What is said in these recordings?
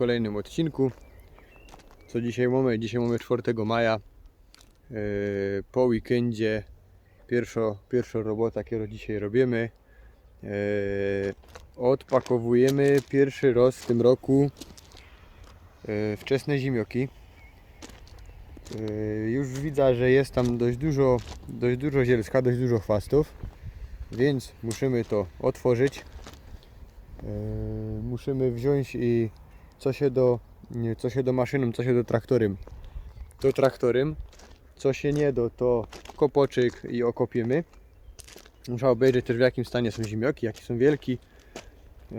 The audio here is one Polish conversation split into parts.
Kolejnym odcinku. Co dzisiaj mamy? Dzisiaj mamy 4 maja. Yy, po weekendzie pierwsza, pierwsza robota, którą dzisiaj robimy. Yy, odpakowujemy pierwszy raz w tym roku yy, wczesne zimioki. Yy, już widzę, że jest tam dość dużo, dość dużo zielska, dość dużo chwastów, więc musimy to otworzyć. Yy, musimy wziąć i co się do, nie, co się do maszyną, co się do traktorem, to traktorem, co się nie do, to kopoczyk i okopiemy. Muszę obejrzeć też w jakim stanie są zimioki, jakie są wielki. Yy,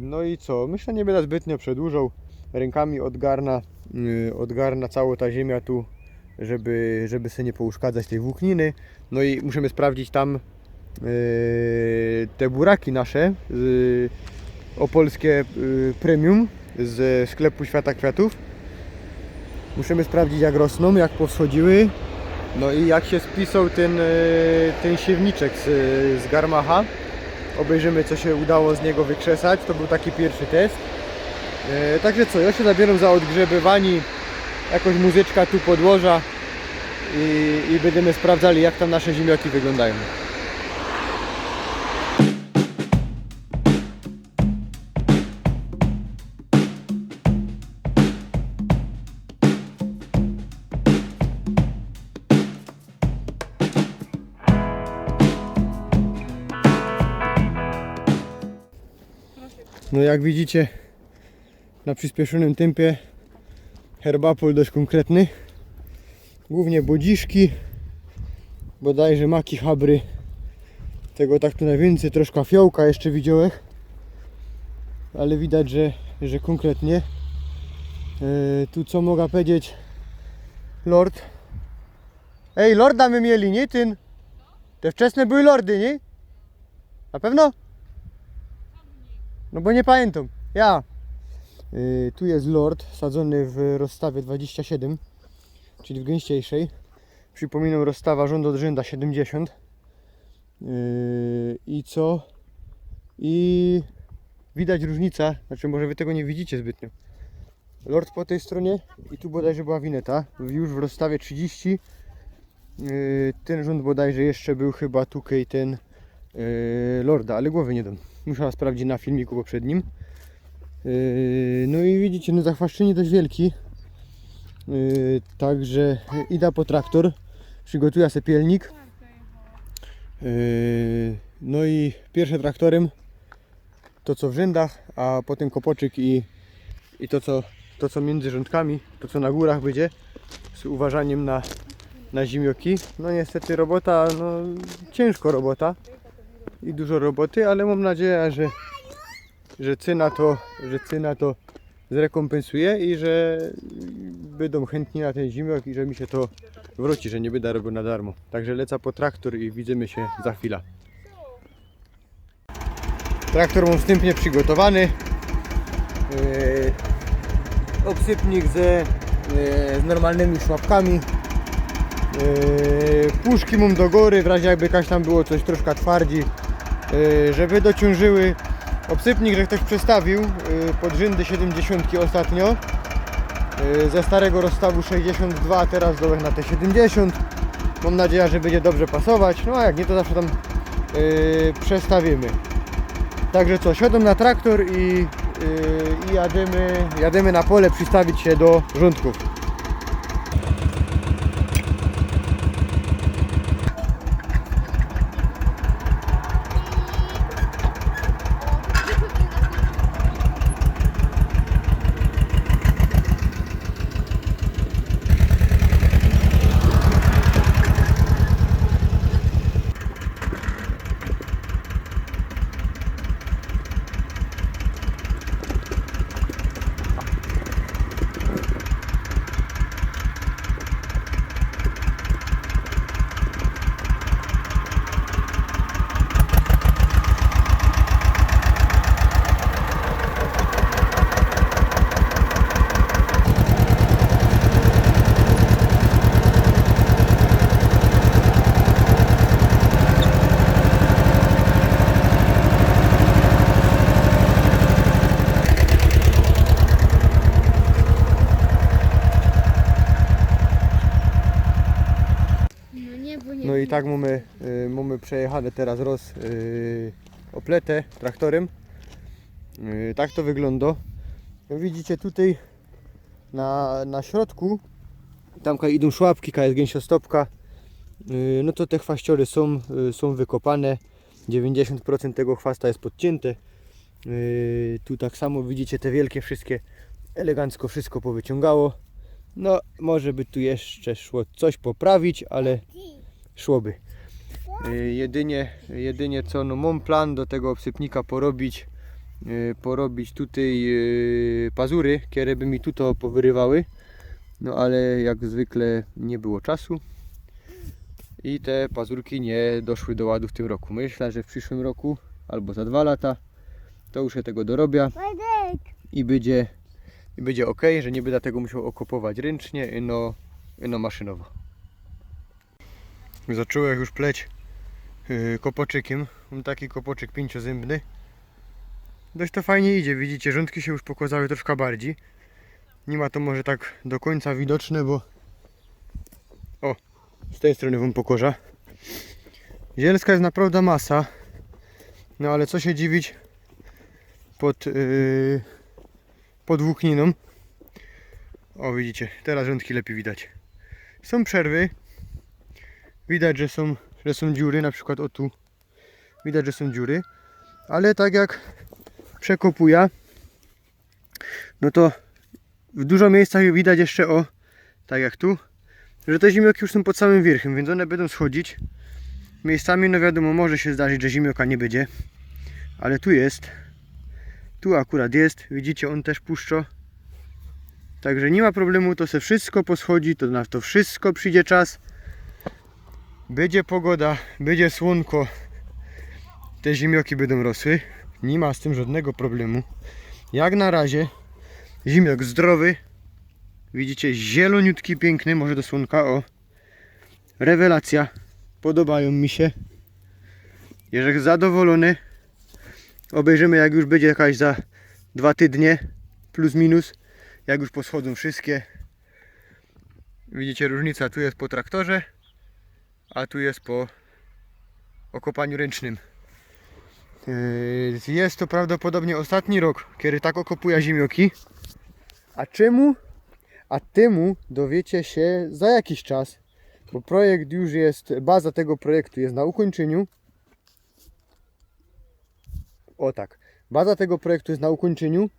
No i co? Myślę, nie będę zbytnio przedłużał. Rękami odgarna, yy, odgarna cała ta ziemia tu, żeby, żeby sobie nie pouszkadzać tej włókniny. No i musimy sprawdzić tam yy, te buraki nasze opolskie yy, premium z sklepu Świata Kwiatów. Musimy sprawdzić jak rosną, jak powschodziły. No i jak się spisał ten, yy, ten siewniczek z, z Garmacha. Obejrzymy co się udało z niego wykrzesać. To był taki pierwszy test. E, także co, ja się zabieram za odgrzebywanie. Jakoś muzyczka tu podłoża i, i będziemy sprawdzali jak tam nasze ziemniaki wyglądają. No jak widzicie na przyspieszonym tempie herbapol dość konkretny. Głównie bodziszki, bodajże maki habry. Tego tak tu najwięcej, troszkę fiołka jeszcze widziałem. Ale widać, że, że konkretnie. E, tu co mogę powiedzieć? Lord. Ej, lorda my mieli, nie tyn? Te wczesne były lordy, nie? Na pewno? No bo nie pamiętam. Ja. Y, tu jest Lord sadzony w rozstawie 27, czyli w gęściejszej. Przypominam rozstawa rząd od rzęda 70. Y, I co? I widać różnica, znaczy może wy tego nie widzicie zbytnio. Lord po tej stronie i tu bodajże była wineta, już w rozstawie 30. Y, ten rząd bodajże jeszcze był chyba tutaj ten Lorda, ale głowy nie dam. Musiała sprawdzić na filmiku poprzednim. Yy, No i widzicie, no zachwaszczenie dość wielki. Yy, Także idę po traktor. Przygotuję sobie pielnik. Yy, No i pierwsze traktorem to co w rzędach, a potem kopoczyk i, i to, co, to co między rządkami, to co na górach będzie z uważaniem na, na zimioki. No niestety robota, no ciężko robota i dużo roboty, ale mam nadzieję, że, że cyna to, że cyna to zrekompensuje i że będą chętni na ten zimok i że mi się to wróci, że nie będę robił na darmo. Także lecę po traktor i widzimy się za chwilę. Traktor mam wstępnie przygotowany. Yy, obsypnik ze, yy, z normalnymi szłapkami. Yy, puszki mam do góry, w razie jakby jakaś tam było coś troszkę twardzi, żeby dociążyły. Obsypnik, że ktoś przestawił yy, pod rzędy 70 ostatnio. Yy, ze starego rozstawu 62, a teraz dołek na te 70. Mam nadzieję, że będzie dobrze pasować. No a jak nie, to zawsze tam przestawimy. Także co, siadam na traktor i, i jadymy, jadymy na pole przystawić się do rządków. Tak mamy, y, mamy przejechane teraz roz y, opletę traktorem. Y, tak to wygląda. Widzicie tutaj na, na środku, tam idą szłapki, jest gęsiostopka, no to te chwaściory są, są wykopane. 90% tego chwasta jest podcięte. Tu tak samo widzicie te wielkie wszystkie elegancko wszystko powyciągało. No może by tu jeszcze szło coś poprawić, ale szłoby. Yy, jedynie, jedynie co no mam plan do tego obsypnika porobić yy, porobić tutaj yy, pazury, które by mi tu to powyrywały. No ale jak zwykle nie było czasu. I te pazurki nie doszły do ładu w tym roku. Myślę, że w przyszłym roku albo za dwa lata to już się tego Wojtek! i będzie, i będzie ok, że nie będę tego musiał okopować ręcznie, no, no maszynowo. Zacząłem już pleć yy, kopoczykiem. Mam taki kopoczyk pięciozębny. Dość to fajnie idzie, widzicie, rządki się już pokazały troszkę bardziej. Nie ma to może tak do końca widoczne, bo o, z tej strony wam pokorza. Zielska jest naprawdę masa. No ale co się dziwić, pod, yy, pod włókniną. O widzicie, teraz rządki lepiej widać. Są przerwy. Widać, że są, że są dziury, na przykład o tu. Widać, że są dziury. Ale tak jak przekopuję, no to w dużo miejscach widać jeszcze o, tak jak tu, że te zimioki już są pod samym wierchem, więc one będą schodzić. Miejscami, no wiadomo, może się zdarzyć, że zimioka nie będzie. Ale tu jest. Tu akurat jest, widzicie, on też puszcza. Także nie ma problemu, to se wszystko poschodzi, to na to wszystko przyjdzie czas. Będzie pogoda, będzie słonko, te zimioki będą rosły. Nie ma z tym żadnego problemu. Jak na razie zimiok zdrowy. Widzicie, zieloniutki, piękny, może do słonka, o. Rewelacja. Podobają mi się. Jeżeli zadowolony, Obejrzymy jak już będzie jakaś za dwa tydnie, plus minus, jak już poschodzą wszystkie. Widzicie różnica, tu jest po traktorze, a tu jest po okopaniu ręcznym. Yy, Jest to prawdopodobnie ostatni rok, kiedy tak okopuje zimioki. A czemu? A temu dowiecie się za jakiś czas, bo projekt już jest, baza tego projektu jest na ukończeniu. O tak. Baza tego projektu jest na ukończeniu.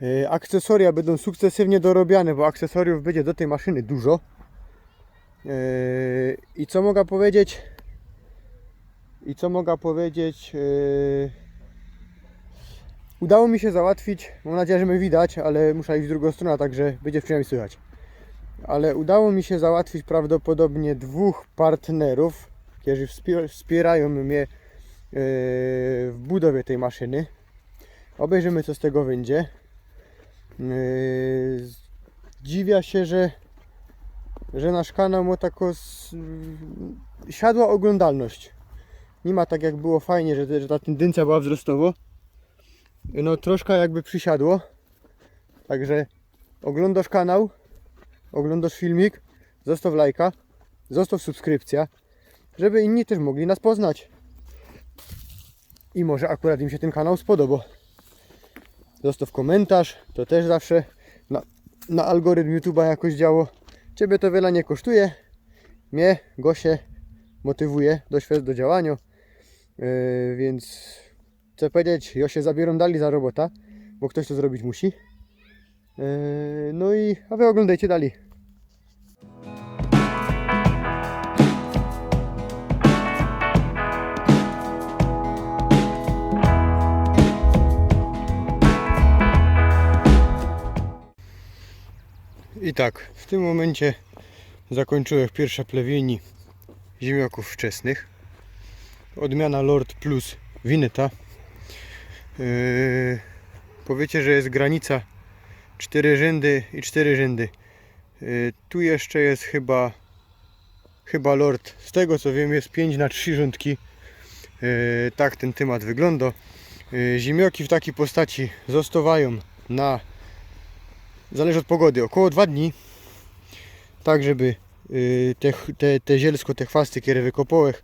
Yy, Akcesoria będą sukcesywnie dorobiane, bo akcesoriów będzie do tej maszyny dużo. Yy, I co mogę powiedzieć? I co mogę powiedzieć? Yy, Udało mi się załatwić, mam nadzieję, że mnie widać, ale muszę iść w drugą stronę, także będzie przynajmniej słychać. Ale udało mi się załatwić prawdopodobnie dwóch partnerów, którzy wspie- wspierają mnie yy, w budowie tej maszyny. Obejrzymy co z tego będzie. Dziwia się, że, że nasz kanał ma taką siadła oglądalność. Nie ma tak jak było fajnie, że, że ta tendencja była wzrostowo. No troszkę jakby przysiadło. Także oglądasz kanał, oglądasz filmik, zostaw lajka, zostaw subskrypcja, żeby inni też mogli nas poznać. I może akurat im się ten kanał spodoba. Zostaw komentarz, to też zawsze na, na algorytm YouTube'a jakoś działo. Ciebie to wiele nie kosztuje. Mnie, Gosie, motywuje do, do działania. Yy, więc chcę powiedzieć, ja się zabieram dali za robota, bo ktoś to zrobić musi. Yy, no i a wy oglądajcie dalej. I tak, w tym momencie zakończyłem pierwsze plewieni ziemniaków wczesnych. Odmiana Lord Plus Wineta. Yy, powiecie, że jest granica 4 rzędy i 4 rzędy. Yy, tu jeszcze jest chyba chyba Lord. Z tego co wiem jest 5 na 3 rządki. Yy, tak ten temat wygląda. Yy, w takiej postaci zostawają na zależy od pogody, około 2 dni. Tak, żeby y, te, te, te zielsko, te chwasty, które wykopałem,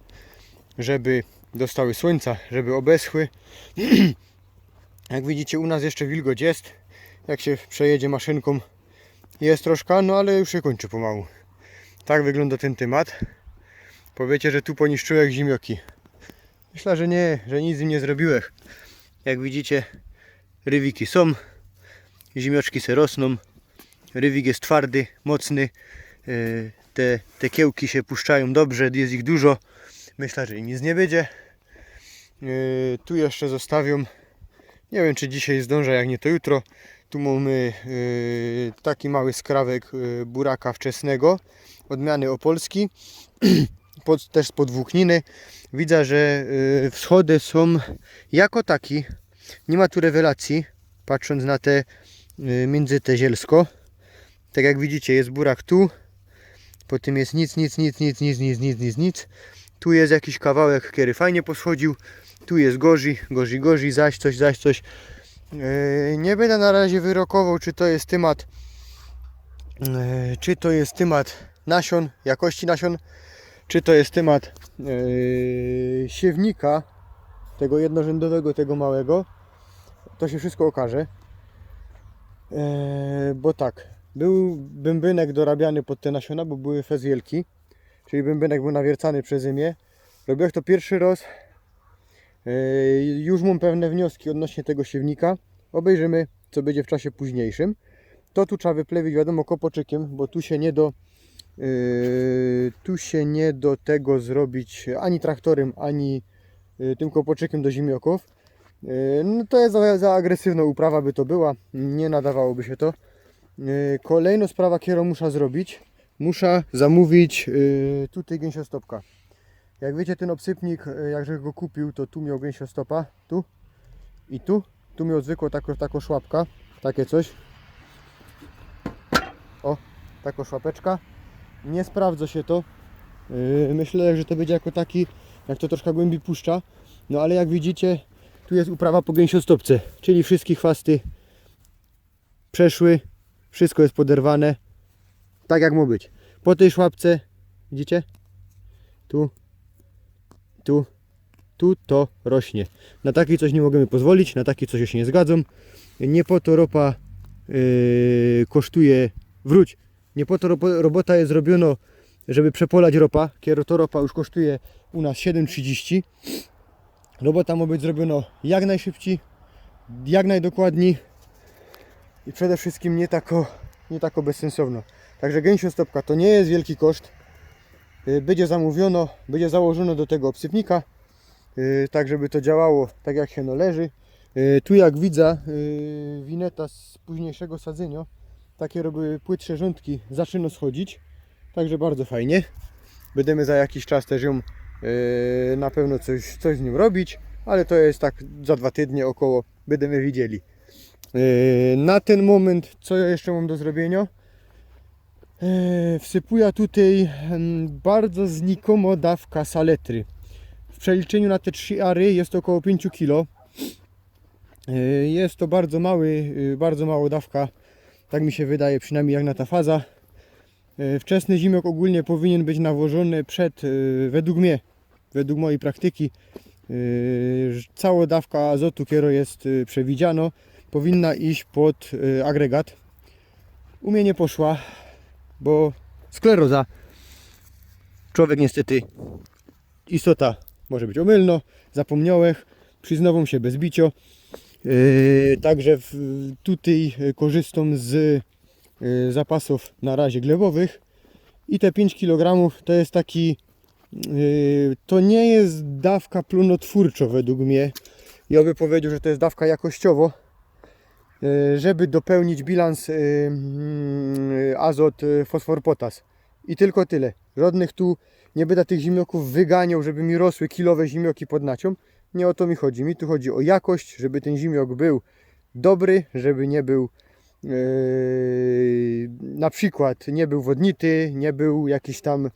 żeby dostały słońca, żeby obeschły. Jak widzicie, u nas jeszcze wilgoć jest. Jak się przejedzie maszynką, jest troszkę, no ale już się kończy pomału. Tak wygląda ten temat. Powiecie, że tu poniszczyłem zimioki. Myślę, że nie, że nic z nim nie zrobiłem. Jak widzicie, rywiki są, zimioczki se rosną. Rywik jest twardy, mocny. E, Te, te kiełki się puszczają dobrze, jest ich dużo. Myślę, że im nic nie będzie. E, Tu jeszcze zostawią. Nie wiem, czy dzisiaj zdążę, jak nie to jutro. Tu mamy e, taki mały skrawek buraka wczesnego, odmiany opolski, pod, też z podwłókniny. Widzę, że wschody są jako taki. Nie ma tu rewelacji, patrząc na te e, między te zielsko. Tak jak widzicie, jest burak tu, po tym jest nic, nic, nic, nic, nic, nic, nic, nic, nic. Tu jest jakiś kawałek, który fajnie poschodził. Tu jest gorzej, gorzej, gorzej, zaś coś, zaś coś. Yy, Nie będę na razie wyrokował, czy to jest temat, yy, czy to jest temat nasion, jakości nasion, czy to jest temat siewnika, tego jednorzędowego, tego małego. To się wszystko okaże. Yy, bo tak, był bębenek dorabiany pod te nasiona, bo były fezwielki, czyli bębenek był nawiercany przeze mnie. Robiłem to pierwszy raz. Yy, Już mam pewne wnioski odnośnie tego siewnika. Obejrzymy, co będzie w czasie późniejszym. To tu trzeba wyplewić, wiadomo, kopoczykiem, bo tu się nie do yy, tu się nie do tego zrobić ani traktorem, ani yy, tym kopoczykiem do zimioków. Yy, No to jest za, za agresywna uprawa by to była, nie nadawałoby się to. Yy, Kolejna sprawa, którą muszę zrobić, muszę zamówić yy, tutaj gęsiostopka. Jak wiecie, ten obsypnik, jakże go kupił, to tu miał gęsiostopa, tu i tu. Tu miał zwykłą taką, taką szłapka, takie coś. O, taką szłapeczka. Nie sprawdza się to. Myślę, że to będzie jako taki, jak to troszkę głębiej puszcza. No ale jak widzicie, tu jest uprawa po gęsiostopce, czyli wszystkie chwasty przeszły, wszystko jest poderwane, tak jak ma być. Po tej szłapce, widzicie? Tu, tu, tu to rośnie. Na takie coś nie możemy pozwolić, na takie coś się nie zgadzam. Nie po to ropa yy, kosztuje, wróć, nie po to robo, robota jest zrobiona, żeby przepolać ropa, kiedy to ropa już kosztuje u nas 7,30. Robota ma być zrobiona jak najszybciej, jak najdokładniej i przede wszystkim nie tako, nie tako bezsensowno. Także gęsiostopka to nie jest wielki koszt. Yy, Będzie zamówiono, będzie założono do tego obsypnika, yy, tak żeby to działało tak jak się należy. Yy, Tu jak widzę wineta z późniejszego sadzenia, takie robiły płytsze rządki, zaczyna schodzić, także bardzo fajnie. Będziemy za jakiś czas też ją na pewno coś, coś z nim robić, ale to jest tak za dwa tygodnie około, będziemy widzieli. Yy, Na ten moment, co ja jeszcze mam do zrobienia? Yy, Wsypuję tutaj em, bardzo znikomo dawka saletry. W przeliczeniu na te trzy ary jest to około 5 kg. Yy, Jest to bardzo mały, yy, bardzo mała dawka, tak mi się wydaje, przynajmniej jak na ta faza. Yy, Wczesny zimok ogólnie powinien być nawożony przed, yy, według mnie, według mojej praktyki, yy, cała dawka azotu, która jest yy, przewidziano, powinna iść pod yy, agregat. U mnie nie poszła, bo skleroza. Człowiek niestety, istota może być omylno, zapomniałem, przyznawam się bez bicio. Yy, Także tutaj korzystam z zapasów na razie glebowych i te 5 kg to jest taki to nie jest dawka plonotwórczo według mnie. Ja bym powiedział, że to jest dawka jakościowo yy, żeby dopełnić bilans yy, yy, azot, yy, fosfor, potas. I tylko tyle. Żadnych tu nie będę tych zimioków wyganiał, żeby mi rosły kilowe zimioki pod nacią. Nie o to mi chodzi. Mi tu chodzi o jakość, żeby ten zimiok był dobry, żeby nie był yy, na przykład nie był wodnity, nie był jakiś tam yy,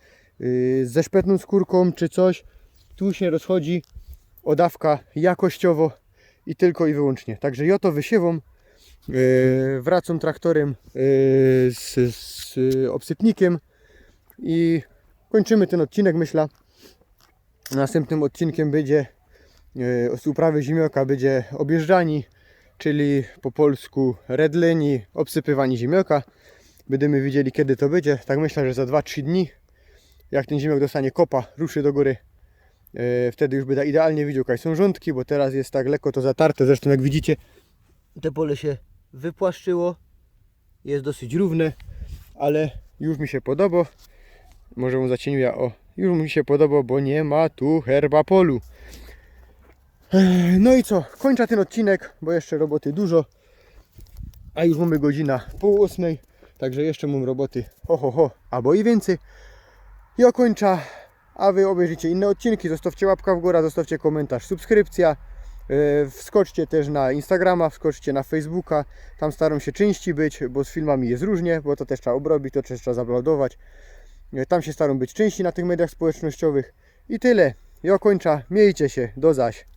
ze szpetną skórką czy coś. Tu się rozchodzi o dawka jakościowo i tylko i wyłącznie. Także ja to wysiewam. Yy, wracam traktorem yy, z, z obsypnikiem. i kończymy ten odcinek, myślę. Następnym odcinkiem będzie z uprawy zimioka będzie objeżdżani, czyli po polsku redleni, obsypywani zimioka. Będziemy widzieli kiedy to będzie. Tak myślę, że za 2-3 dni, jak ten ziemiok dostanie kopa, ruszy do góry. e, Wtedy już będę idealnie widział, jakie są rządki, bo teraz jest tak lekko to zatarte. Zresztą jak widzicie, te pole się wypłaszczyło. Jest dosyć równe, ale już mi się podoba. Może mu zacieniuję, o, już mi się podoba, bo nie ma tu herba polu. Ech, No i co, kończę ten odcinek, bo jeszcze roboty dużo. A już mamy godzina pół ósmej, także jeszcze mam roboty ho ho ho, albo i więcej. I okończę, a wy obejrzycie inne odcinki, zostawcie łapka w górę, zostawcie komentarz, subskrypcja. Yy, Wskoczcie też na Instagrama, wskoczcie na Facebooka. Tam staram się częściej być, bo z filmami jest różnie, bo to też trzeba obrobić, to też trzeba zablodować. Yy, Tam się staram być częściej na tych mediach społecznościowych. I tyle. Ja kończę. Miejcie się. Do zaś.